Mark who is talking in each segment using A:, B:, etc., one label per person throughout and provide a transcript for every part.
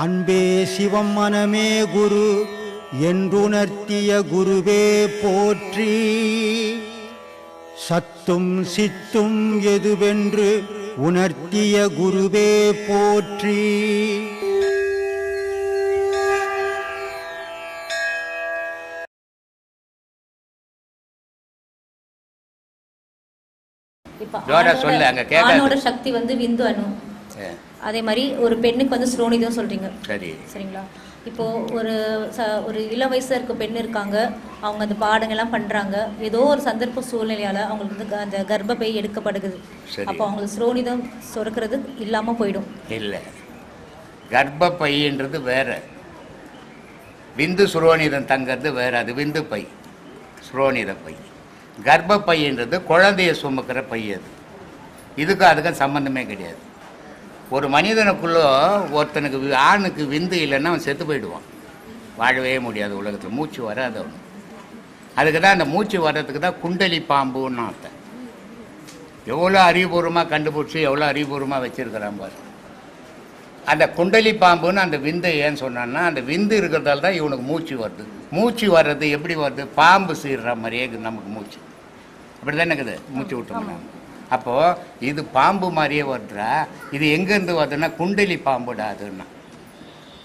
A: அன்பே சிவம் மனமே குரு என்றுணர்த்திய குருவே போற்றி. சத்தும் சித்தும் எதுவென்று உணர்த்திய குருவே போற்றி.
B: இப்ப
C: சொல்லு, அங்க.
B: ஆணோட சக்தி வந்து விந்து அணு. அதே மாதிரி ஒரு பெண்ணுக்கு வந்து ஸ்ரோனிதம் சொல்றீங்க.
C: சரி.
B: சரிங்களா? இப்போ ஒரு ச ஒரு இள வயசுல இருக்க பெண் இருக்காங்க. அவங்க அந்த பாடங்கள்லாம் பண்றாங்க. ஏதோ ஒரு சந்தர்ப்ப சூழ்நிலையால அவங்களுக்கு வந்து அந்த கர்ப்பப்பை எடுக்கப்படுகுது.
C: சரி.
B: அப்போ அவங்களுக்கு ஸ்ரோனிதம் சுரக்கிறது இல்லாம போயிடும்.
C: இல்லை. கர்ப்பப்பைன்றது வேற. விந்து சுரோனிதம் தங்கிறது வேற. அது விந்து பை. சுரோனித பை. கர்ப்பப்பைன்றது குழந்தைய சுமக்கிற பை அது. இதுக்கும் அதுக்கும் சம்மந்தமே கிடையாது. ஒரு மனிதனுக்குள்ளே ஒருத்தனுக்கு வி- ஆணுக்கு விந்து இல்லைன்னா அவன் செத்து போயிடுவான். வாழவே முடியாது உலகத்தில். மூச்சு வராது அவனுக்கு. அதுக்கு தான் அந்த மூச்சு வர்றதுக்கு தான் குண்டலி பாம்புன்னு அர்த்தம். எவ்வளோ அறிவுபூர்வமாக கண்டுபிடிச்சி எவ்வளோ அறிவுபூர்வமாக வச்சுருக்கிறான் பாரு. அந்த குண்டலி பாம்புன்னு அந்த விந்தை ஏன் சொன்னான்னா அந்த விந்து இருக்கிறதால தான் இவனுக்கு மூச்சு வருது. மூச்சு வர்றது எப்படி வருது? பாம்பு சீர்ற மாதிரியே இருக்குது நமக்கு மூச்சு. அப்படி தானே இருக்குது மூச்சு விட்டோம்னா. அப்போது இது பாம்பு மாதிரியே வருதுடா. இது எங்கேருந்து வருதுன்னா குண்டலி பாம்புடா அதுன்னா.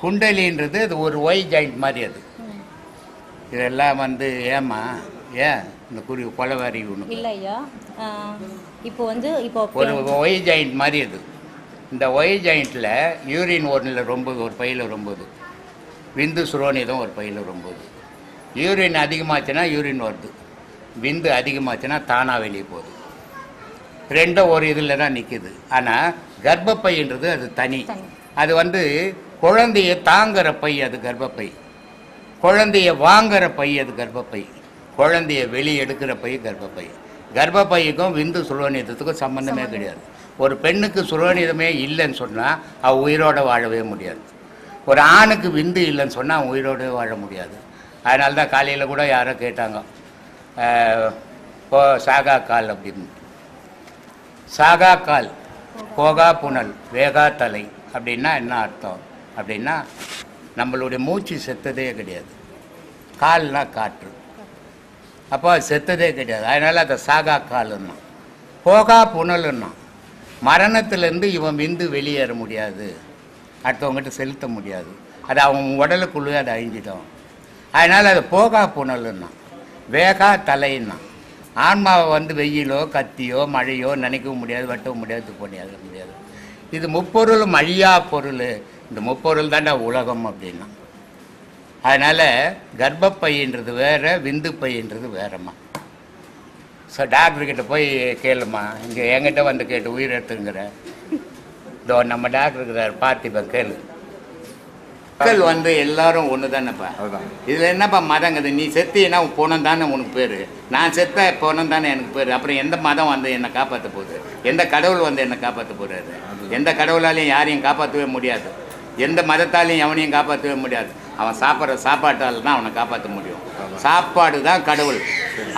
C: குண்டலின்றது அது ஒரு ஒய் ஜாயிண்ட் மாதிரி அது. இதெல்லாம் வந்து ஏமா ஏன் இந்த குருவி கொலவாரி ஒன்று
B: இல்ல ஐயா இப்போ வந்து இப்போ
C: ஒரு ஒய் ஜாயிண்ட் மாதிரி அது. இந்த ஒய் ஜாயிண்ட்டில் யூரின் ஒன்றில் ரொம்பது ஒரு பையில் ரொம்பது விந்து சுரோனிதம் ஒரு பையில் ரொம்பது யூரின் அதிகமாச்சுன்னா யூரின் வருது. விந்து அதிகமாச்சுன்னா தானாக வெளியே போகுது. ரெண்டும் ஒரு இதில் தான் நிற்கிது ஆனால் கர்ப்பப்பைன்றது அது தனி. அது வந்து குழந்தைய தாங்குற பை அது கர்ப்பப்பை. குழந்தைய வாங்குற பை அது கர்ப்பப்பை. குழந்தைய வெளியே எடுக்கிற பை கர்ப்பப்பை. கர்ப்பப்பைக்கும் விந்து சுரோனிதத்துக்கும் சம்பந்தமே கிடையாது. ஒரு பெண்ணுக்கு சுரோனிதமே இல்லைன்னு சொன்னால் அவள் உயிரோட வாழவே முடியாது. ஒரு ஆணுக்கு விந்து இல்லைன்னு சொன்னால் அவன் உயிரோட வாழ முடியாது. அதனால தான் காலையில் கூட யாரோ கேட்டாங்க அஹ், போ சாகா கால் அப்படின்னு. சாகா கால் போகா புனல் வேகா தலை அப்படின்னா என்ன அர்த்தம்? அப்படின்னா நம்மளுடைய மூச்சு செத்ததே கிடையாது. கால்னால் காற்று. அப்போ செத்ததே கிடையாது. அதனால் அதை சாகா காலுன்னா. போகா புனலுன்னா மரணத்திலேருந்து இவன் விந்து வெளியேற முடியாது. அடுத்தவங்ககிட்ட செலுத்த முடியாது. அது அவன் உடலுக்குள்ளே அது அழிஞ்சிடும். அதனால் அது போகா புனலுன்னா வேகா தலைன்னா ஆன்மாவை வந்து வெயிலோ கத்தியோ மழையோ நினைக்கவும் முடியாது வெட்டவும் முடியாது இது முடியாது முடியாது. இது முப்பொருளும் அழியா பொருள். இந்த முப்பொருள் தாண்டா உலகம் அப்படின்னா. அதனால் கர்ப்பப்பைன்றது வேறு விந்து பையன்றது வேறம்மா ஸோ டாக்டர்கிட்ட போய் கேளுமா இங்கே என்கிட்ட வந்து கேட்டு உயிர் எடுத்துங்கிற இதோ நம்ம டாக்டர் இருக்கிறார் பார்த்திபன் கேளு. மக்கள் வந்து எல்லாரும் ஒன்று தானேப்பா
D: அதுதான்.
C: இதில் என்னப்பா மதங்குது? நீ செத்தினா பொணம் தானே உனக்கு பேர். நான் செத்த பொணம் தானே எனக்கு பேர். அப்புறம் எந்த மதம் வந்து என்னை காப்பாற்ற போகுது? எந்த கடவுள் வந்து என்னை காப்பாற்ற போகிறாரு எந்த கடவுளாலையும் யாரையும் காப்பாற்றவே முடியாது. எந்த மதத்தாலையும் எவனையும் காப்பாற்றவே முடியாது. அவன் சாப்பிட்ற சாப்பாட்டால் தான் அவனை காப்பாற்ற முடியும். சாப்பாடு தான் கடவுள்.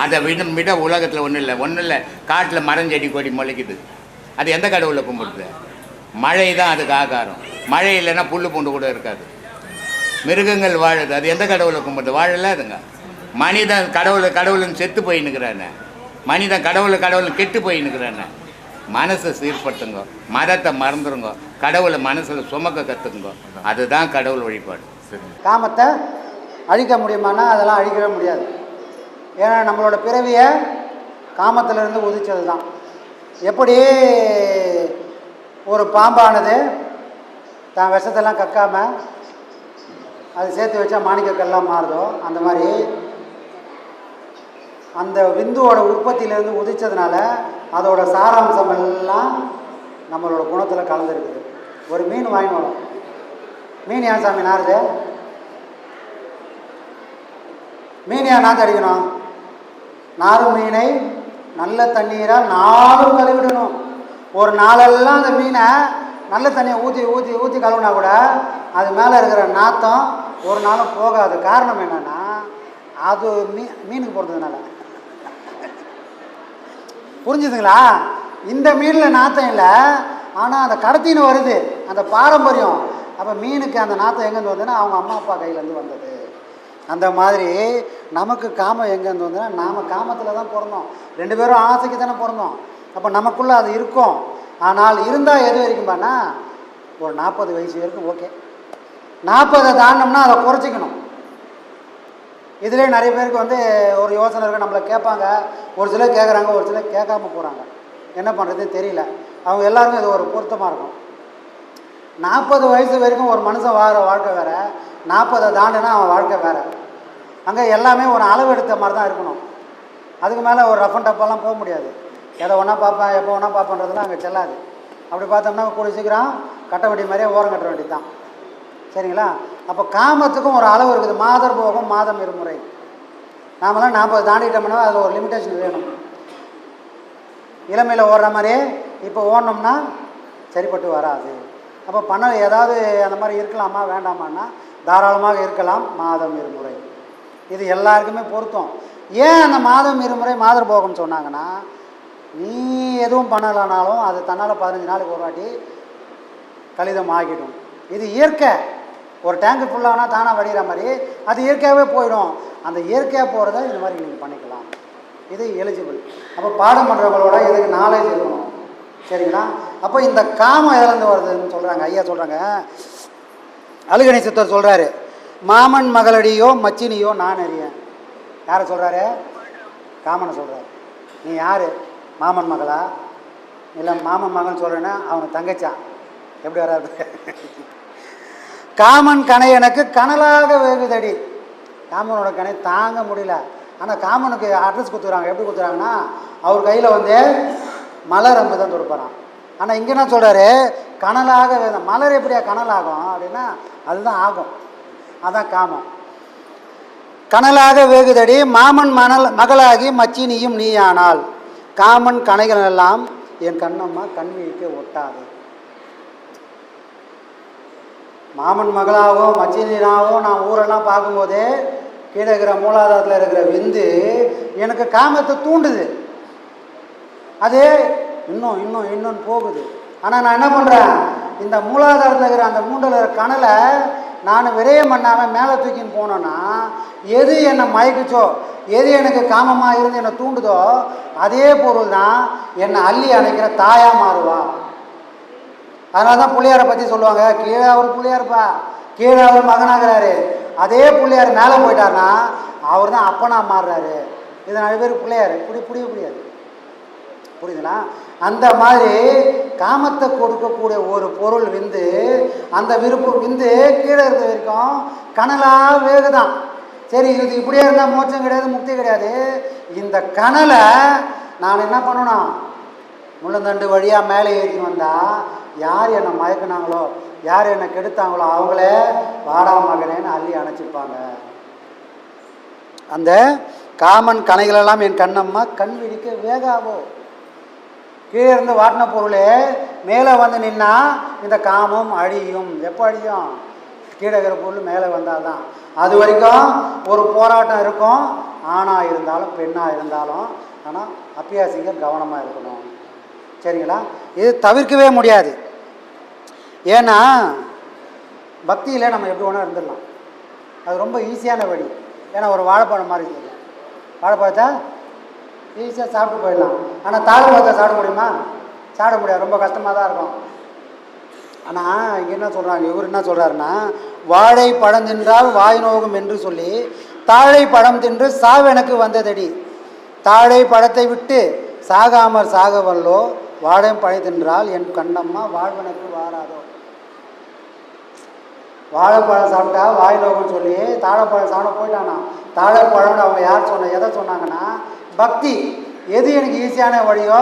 C: அதை விட விட உலகத்தில் ஒன்றும் இல்லை. ஒன்றும் இல்லை. காட்டில் மரஞ்செடி கொடி முளைக்குது. அது எந்த கடவுளை கும்பிடுது? மழை தான் அதுக்கு ஆகாரம். மழை இல்லைன்னா புல்லு பூண்டு கூட இருக்காது. மிருகங்கள் வாழுது அது எந்த கடவுளை கும்பிடுது வாழல அதுங்க. மனிதன் கடவுளை கடவுளுன்னு செத்து போயின்னுக்கிறானே மனிதன் கடவுளை கடவுள் கெட்டு போயின்னுக்கிறானே மனசை சீர்படுத்துங்க. மதத்தை மறந்துருங்க. கடவுளை மனசில் சுமக்க கற்றுக்குங்க அதுதான் கடவுள் வழிபாடு.
D: சரி.
E: காமத்தை அழிக்க முடியுமானா அதெல்லாம் அழிக்கவே முடியாது. ஏன்னா நம்மளோட பிறவியை காமத்திலிருந்து உதிச்சது தான் எப்படி ஒரு பாம்பானது தான் விஷத்தெல்லாம் கக்காம அது சேர்த்து வச்சா மாணிக்கக்கல்லாம் மாறுதோ? அந்த மாதிரி. அந்த விந்துவோட உற்பத்தியிலேருந்து உதிச்சதுனால அதோட சாராம்சம் எல்லாம் நம்மளோட குணத்தில் கலந்துருக்குது. ஒரு மீன் வாங்கிட்டு மீன் ஏன் சாமி நாருது மீன் ஏன் நாற்று அடிக்கணும்? நாறு மீனை நல்ல தண்ணீராக நாளும் கழுவிடணும். ஒரு நாளெல்லாம் அந்த மீனை நல்ல தண்ணியை ஊற்றி ஊற்றி ஊற்றி கழுவினா கூட அது மேலே இருக்கிற நாத்தம் ஒரு நாளும் போகாது. காரணம் என்னென்னா அது மீ மீனுக்கு போகிறதுனால புரிஞ்சுதுங்களா? இந்த மீனில் நாத்தம் இல்லை. ஆனால் அந்த கடத்தின்னு வருது. அந்த பாரம்பரியம். அப்போ மீனுக்கு அந்த நாத்தம் எங்கேருந்து வந்ததுன்னா அவங்க அம்மா அப்பா கையிலேருந்து வந்தது. அந்த மாதிரி நமக்கு காமம் எங்கேருந்து வந்ததுன்னா நாம் காமத்தில் தான் பிறந்தோம். ரெண்டு பேரும் ஆசைக்கு தானே பிறந்தோம். அப்போ நமக்குள்ளே அது இருக்கும். ஆனால் இருந்தால் எது வரைக்கும் பண்ணால் ஒரு நாற்பது வயசு வரைக்கும் ஓகே. நாற்பதை தாண்டோம்னா அதை குறைச்சிக்கணும். இதிலே நிறைய பேருக்கு வந்து ஒரு யோசனை இருக்குது நம்மளை கேட்பாங்க. ஒரு சிலர் கேட்குறாங்க ஒரு சிலர் கேட்காம போகிறாங்க என்ன பண்ணுறதுன்னு தெரியல. அவங்க எல்லாருக்கும் இது ஒரு பொருத்தமாக இருக்கும். நாற்பது வயசு வரைக்கும் ஒரு மனுஷன் வாழ்கிற வாழ்க்கை வேறு. நாற்பதை தாண்டுனா அவன் வாழ்க்கை வேறு. அங்கே எல்லாமே ஒரு அளவு எடுத்த மாதிரி தான் இருக்கணும். அதுக்கு மேலே ஒரு ரஃப் அண்ட் டப்பெல்லாம் போக முடியாது. எதை ஒன்றா பார்ப்பேன் எப்போ ஒன்றா பார்ப்பேன்றதுலாம் அங்கே செல்லாது. அப்படி பார்த்தோம்னா கூடிய சீக்கிரம் கட்ட வேண்டிய மாதிரியே ஓரம் கட்ட வேண்டியது தான் சரிங்களா? அப்போ காமத்துக்கும் ஒரு அளவு இருக்குது. மாதர் போகம் மாதம் இருமுறை. நாமெல்லாம் நாற்பது தாண்டிட்டோம்னா அதில் ஒரு லிமிட்டேஷன் வேணும். இளமையில் ஓடுற மாதிரியே இப்போ ஓடணும்னா சரிப்பட்டு வராது. அப்போ பணம் ஏதாவது அந்த மாதிரி இருக்கலாமா வேண்டாமான்னா தாராளமாக இருக்கலாம். மாதம் இருமுறை. இது எல்லாருக்குமே பொருத்தம். ஏன் அந்த மாதம் இருமுறை மாதர் போகம் சொன்னாங்கன்னா நீ எதுவும் பண்ணலைனாலும் அது தன்னால் பதினஞ்சு நாளுக்கு ஒரு வாட்டி கழிதம் ஆகிடும். இது இயற்கை. ஒரு டேங்கு ஃபுல்லானால் தானாக வடிகிற மாதிரி அது இயற்கையாகவே போயிடும். அந்த இயற்கையாக போகிறத இந்த மாதிரி நீங்கள் பண்ணிக்கலாம். இது எலிஜிபிள் அப்போ பாடம் பண்ணுறவங்களோட இதுக்கு நாலேஜ் இருக்கணும். சரிங்களா? அப்போ இந்த காமம் இழந்து வருதுன்னு சொல்கிறாங்க ஐயா சொல்கிறாங்க அழுகணி சித்தர் சொல்கிறாரு மாமன் மகளடியோ மச்சினியோ நான் அறியேன். யாரை சொல்கிறாரு காமனை சொல்கிறாரு நீ யார்? மாமன் மகளா? இல்லை மாமன் மகன் சொல்கிறேன்னா அவனை தங்கச்சான் எப்படி வராது காமன் கணை எனக்கு கனலாக வேகுதடி. காமனோட கணை தாங்க முடியல. ஆனால் காமனுக்கு அட்ரஸ் கொடுத்துறாங்க எப்படி கொடுத்துறாங்கன்னா அவர் கையில் வந்து மலர் அம்பு தான் தொடுப்பறான் ஆனால் இங்கே என்ன சொல்கிறாரு கனலாக வேக மலர் எப்படியா கனலாகும்? அப்படின்னா அதுதான் ஆகும். அதான் காமம். கனலாக வேகுதடி மாமன் மணல் மகளாகி மச்சினியும் நீயானால். காமன் கணைகள் எல்லாம் என் கண்ணம்மா கண்விழிக்க ஒட்டாது. மாமன் மகளாகவும் மச்சினாவும் நான் ஊரெல்லாம் பார்க்கும்போது கீழே இருக்கிற மூலாதாரத்தில் இருக்கிற விந்து எனக்கு காமத்தை தூண்டுது. அது இன்னும் இன்னும் இன்னும் போகுது. ஆனால் நான் என்ன பண்ணுறேன் இந்த மூலாதாரத்தில் இருக்கிற அந்த மூண்டில் இருக்கிற கணலை நான் விரயம் பண்ணாமல் மேலே தூக்கின்னு போனோன்னா எது என்னை மயக்குச்சோ எது எனக்கு காமமாக இருந்து என்னை தூண்டுதோ அதே பொருள் தான் என்னை அள்ளி அணைக்கிற தாயாக மாறுவா. அதனால தான் பிள்ளையாரை பற்றி சொல்லுவாங்க. கீழே அவர் பிள்ளையார்ப்பா. கீழே அவர் மகனாகிறாரு. அதே பிள்ளையார் மேலே போயிட்டாருன்னா அவர் தான் அப்பனா மாறுறாரு. இது நிறைய பேர் பிள்ளையார். இப்படி புரிய முடியாது புரியுதுங்களா? அந்த மாதிரி காமத்தை கொடுக்கக்கூடிய ஒரு பொருள் விந்து அந்த விருப்பம் விந்து கீழே இருந்த வரைக்கும் கனலாக வேகுதான். சரி இது இப்படியே இருந்தால் மோட்சம் கிடையாது முக்தி கிடையாது. இந்த கனலை நான் என்ன பண்ணணும்? முள்ளந்தண்டு வழியாக மேலே ஏற்றின்னு வந்தால் யார் என்னை மயக்குனாங்களோ யார் என்னை கெடுத்தாங்களோ அவங்களே வாடா மகனேன்னு அள்ளி அணைச்சிருப்பாங்க. அந்த காமன் கணைகளெல்லாம் என் கண்ணம்மா கண் விழிக்க வேகாவோ. கீழே இருந்து வாட்டின பொருளே மேலே வந்து நின்னா இந்த காமம் அழியும். எப்போ அழியும்? கீழே இருக்கிற பொருள் மேலே வந்தால் தான் அது வரைக்கும் ஒரு போராட்டம் இருக்கும். ஆணாக இருந்தாலும் பெண்ணாக இருந்தாலும் ஆனால் அப்பியாசிங்க கவனமாக இருக்கணும். சரிங்களா? இது தவிர்க்கவே முடியாது. ஏன்னா பக்தியில் நம்ம எப்படி வேணால் இருந்துடலாம். அது ரொம்ப ஈஸியான வழி. ஏன்னா ஒரு வாழைப்பழம் மாதிரி இருக்குது வாழைப்பழத்தை ஈஸியாக சாப்பிட்டு போயிடலாம். ஆனால் தாழ்பழத்தை சாப்பிட முடியுமா? சாப்பிட முடியாது. ரொம்ப கஷ்டமாக தான் இருக்கும். ஆனால் இங்கே என்ன சொல்கிறாங்க இவர் என்ன சொல்கிறாருன்னா வாழை பழம் தின்றால் வாய் நோகும் என்று சொல்லி தாழை பழம் தின்று சாவெனக்கு வந்ததடி. தாழை பழத்தை விட்டு சாகாமற் சாக வல்லோ வாழை தின்றால் என் கண்ணம்மா வாழ்வனுக்கு வாராதோ. வாழைப்பழம் சாப்பிட்டா வாய் சொல்லி தாழைப்பழம் சாப்பிட போயிட்டானா? தாழைப்பழம்னு அவங்க யார் சொன்ன எதை சொன்னாங்கன்னா பக்தி. எது எனக்கு ஈஸியான வழியோ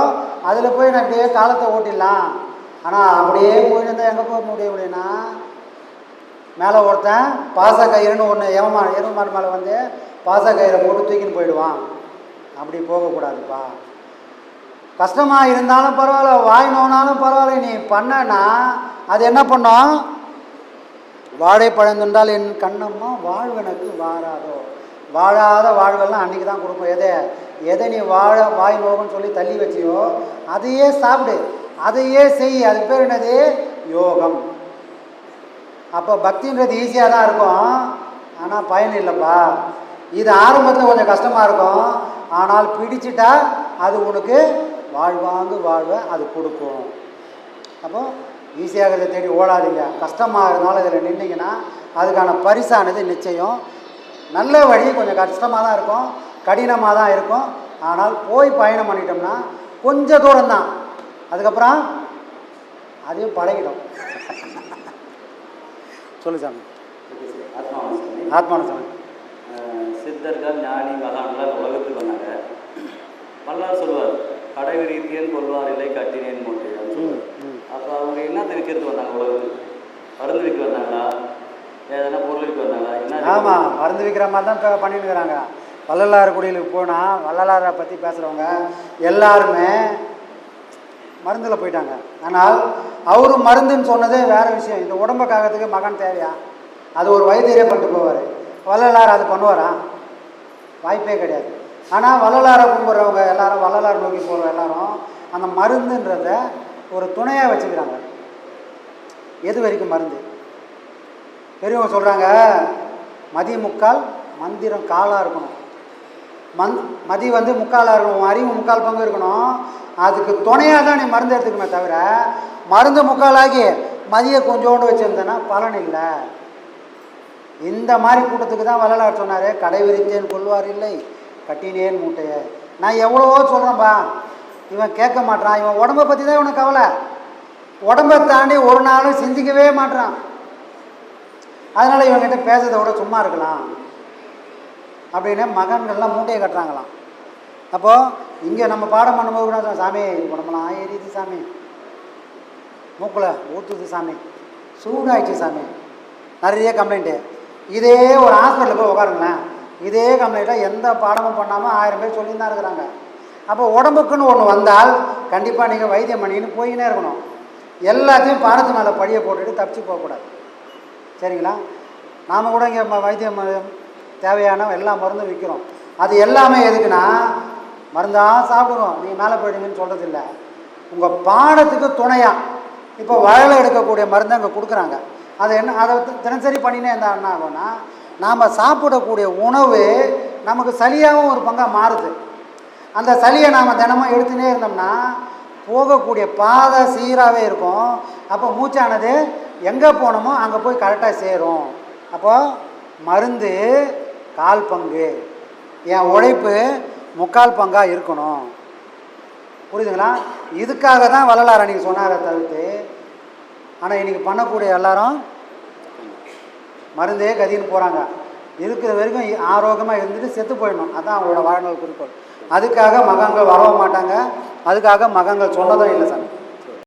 E: அதில் போய் நான் அப்படியே காலத்தை ஓட்டிடலாம். ஆனால் அப்படியே போயிட்டு இருந்தால் எங்கே போக முடியும் அப்படின்னா மேலே ஒருத்தன் பாச கயிறுன்னு ஒன்று எவமா எருமாடு மேலே வந்து பாச கயிறை போட்டு தூக்கின்னு போயிடுவான். அப்படி போகக்கூடாதுப்பா. கஷ்டமாக இருந்தாலும் பரவாயில்ல வாய் நோனாலும் பரவாயில்ல நீ பண்ணனா அது என்ன பண்ணும்? வாழைப்பழந்துண்டால் என் கண்ணம்மா வாழ்வனுக்கு வாராதோ? வாழாத வாழ்வெல்லாம் அன்றைக்கி தான் கொடுக்கும் எதை? எதை நீ வாழ வாய் நோகம்னு சொல்லி தள்ளி வச்சியோ அதையே சாப்பிடு. அதையே செய். அது பேர் என்னது? யோகம். அப்போ பக்தின்றது ஈஸியாக தான் இருக்கும். ஆனால் பயன் இல்லைப்பா. இது ஆரம்பத்தில் கொஞ்சம் கஷ்டமாக இருக்கும். ஆனால் பிடிச்சிட்டா அது உனக்கு வாழ்வாங்கு வாழ்வை அது கொடுக்கும். அப்போ ஈஸியாகிறத தேடி ஓடாதீங்க. கஷ்டமாக இருந்தாலும் இதில் நின்றீங்கன்னா அதுக்கான பரிசானது நிச்சயம். நல்ல வழி கொஞ்சம் கஷ்டமாக தான் இருக்கும் கடினமாக தான் இருக்கும். ஆனால் போய் பயணம் பண்ணிட்டோம்னா கொஞ்சம் தூரம் தான் அதுக்கப்புறம் அதையும் பழகிடும். சொல்லு சாமி. ஆத்மான சாமி
D: சித்தர்கள் ஞானி மகான்கள் உலகத்துக்கு வந்தாங்க. பல்லார் சொல்லுவார் கடை விரித்தேன் கொள்வார் இல்லை கட்டினேன் மூட்டை அப்படின்னு
E: ம்
D: சொல்லுவார்
E: ம்.
D: அப்போ அவங்க என்ன விற்கிறது வந்தாங்க உலகத்துக்கு மருந்து விற்க வந்தாங்களா? எதனா பொருள் விற்க வந்தாங்களா? என்ன
E: ஆமாம் மருந்து விற்கிற மாதிரி தான் இப்போ பண்ணிட்டு இருக்கிறாங்க வள்ளலார் குடிலுக்கு போனால் வள்ளலாரை பற்றி பேசுகிறவங்க எல்லாருமே மருந்தில் போயிட்டாங்க. ஆனால் அவரு மருந்துன்னு சொன்னதே வேறு விஷயம். இந்த உடம்பை காக்கிறதுக்கு மகன் தேவையா? அது ஒரு வைத்தியரே பண்ணிட்டு போவார். வள்ளலார் அது பண்ணுவாரா? வாய்ப்பே கிடையாது. ஆனால் வள்ளலாரை கும்பிட்றவங்க எல்லாரும் வள்ளலார் நோக்கி போகிற எல்லாரும் அந்த மருந்துன்றத ஒரு துணையாக வச்சுக்கிறாங்க. எது வரைக்கும் மருந்து? பெரியவங்க சொல்கிறாங்க மதி முக்கால் மந்திரம் காலாக இருக்கணும். மந் மதி வந்து முக்காலாக இருக்கணும் அறிவு முக்கால் பங்கு இருக்கணும். அதுக்கு துணையாக தான் நீ மருந்து எடுத்துக்கணுமே தவிர மருந்து முக்காலாகி மதியை கொஞ்சோண்டு வச்சுருந்தேன்னா பலன் இல்லை. இந்த மாதிரி கூட்டத்துக்கு தான் வள்ளலார் சொன்னார். கடை விரித்தேன் கொள்வார் இல்லை. கட்டினேன் மூட்டையை. நான் எவ்வளவோ சொல்கிறேன்ப்பா இவன் கேட்க மாட்டான் இவன் உடம்பை பற்றி தான் இவனுக்கு கவலை. உடம்பை தாண்டி ஒரு நாளும் சிந்திக்கவே மாட்றான். அதனால் இவங்ககிட்ட பேசுறதை விட சும்மா இருக்கலாம். அப்படின்னு மகன்கள்லாம் மூட்டையை கட்டுறாங்களாம். அப்போது இங்கே நம்ம பாடம் பண்ணும்போது கூட சாமி உடம்பெல்லாம் எரியுது சாமி. மூக்கில் ஊற்றுது சாமி. சூடாயிடுச்சு சாமி. நிறைய கம்ப்ளைண்ட்டு இதே ஒரு ஹாஸ்பிட்டலில் போய் உட்காருங்களேன். இதே கம்ப்ளைண்ட்டாக எந்த பாடமும் பண்ணாமல் ஆயிரம் பேர் சொல்லி தான் இருக்கிறாங்க. அப்போ உடம்புக்குன்னு ஒன்று வந்தால் கண்டிப்பாக நீங்கள் வைத்தியம் பண்ணின்னு போயினே இருக்கணும். எல்லாத்தையும் பாடத்து மேலே படியை போட்டுட்டு தப்பிச்சு போகக்கூடாது சரிங்களா? நாம் கூட இங்கே வைத்தியம் தேவையான எல்லா மருந்தும் விற்கிறோம் அது எல்லாமே எதுக்குன்னா மருந்தாக சாப்பிடுவோம் நீங்கள் மேலே போயிடுங்கன்னு சொல்கிறது இல்லை உங்கள் பாடத்துக்கு துணையாக இப்போ வயலில் எடுக்கக்கூடிய மருந்து அங்கே கொடுக்குறாங்க. அதை என்ன அதை தினசரி பண்ணினே இருந்தால் என்ன ஆகும்னா நாம் சாப்பிடக்கூடிய உணவு நமக்கு சளியாகவும் ஒரு பங்காக மாறுது. அந்த சளியை நாம் தினமும் எடுத்துகிட்டே இருந்தோம்னா போகக்கூடிய பாதை சீராகவே இருக்கும். அப்போ மூச்சானது எங்கே போகணுமோ அங்கே போய் கரெக்டாக சேரும். அப்போது மருந்து கால் பங்கு என் உழைப்பு முக்கால் பங்காக இருக்கணும். புரியுதுங்களா? இதுக்காக தான் வள்ளலார் அன்றைக்கி சொன்னார தவிர்த்து. ஆனால் இன்றைக்கி பண்ணக்கூடிய எல்லாரும் மருந்தே கதின்னு போகிறாங்க இருக்கிற வரைக்கும் ஆரோக்கியமாக இருந்துட்டு செத்து போயிடணும். அதுதான் அவங்களோட வாழ்நாள் குறிக்கோள். அதுக்காக மகன்கள் வரவும் மாட்டாங்க. அதுக்காக மகன்கள் சொன்னதும் இல்லை சார்